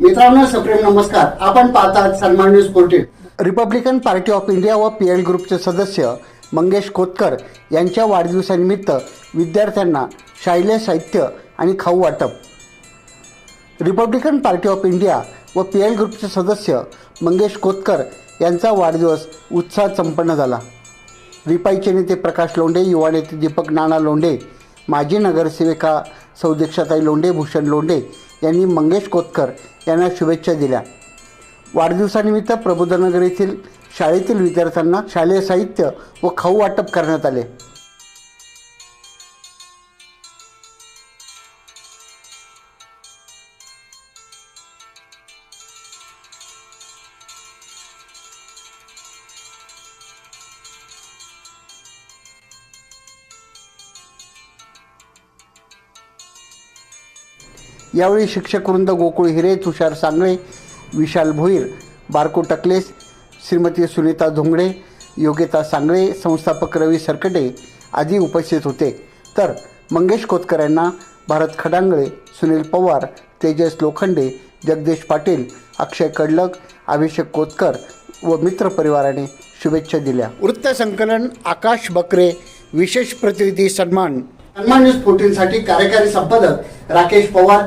मित्रांनो सप्रेम नमस्कार. आपण पाहतात सन्मान news portal. Republican party of India व पी एल ग्रुपचे सदस्य मंगेश कोतकर यांच्या वाढदिवसानिमित्त विद्यार्थ्यांना शालेय साहित्य आणि खाऊ वाटप. रिपब्लिकन पार्टी ऑफ इंडिया व पी एल ग्रुपचे सदस्य मंगेश कोतकर यांचा वाढदिवस उत्साहात संपन्न झाला. रिपाईचे नेते प्रकाश लोंढे युवा नेते दीपक नाना लोंढे माजी नगरसेविका सौदीक्षाताई लोंढे भूषण लोंढे यांनी मंगेश कोतकर यांना शुभेच्छा दिल्या. वाढदिवसानिमित्त प्रबोधनगर येथील शाळेतील विद्यार्थ्यांना शालेय साहित्य व खाऊ वाटप करण्यात आले. यावेळी शिक्षक वृंद गोकुळ हिरे तुषार सांगळे विशाल भोईर बारको टकलेस श्रीमती सुनीता धोंगडे योगिता सांगळे संस्थापक रवी सरकटे आदी उपस्थित होते. तर मंगेश कोतकर यांना भारत खडांगळे सुनील पवार तेजस लोखंडे जगदीश पाटील अक्षय कडलक अभिषेक कोतकर व मित्र परिवाराने शुभेच्छा दिल्या. वृत्तसंकलन आकाश बकरे विशेष प्रतिनिधी सन्मान. सन्मान न्यूज फोर्टीनसाठी कार्यकारी संपादक राकेश पवार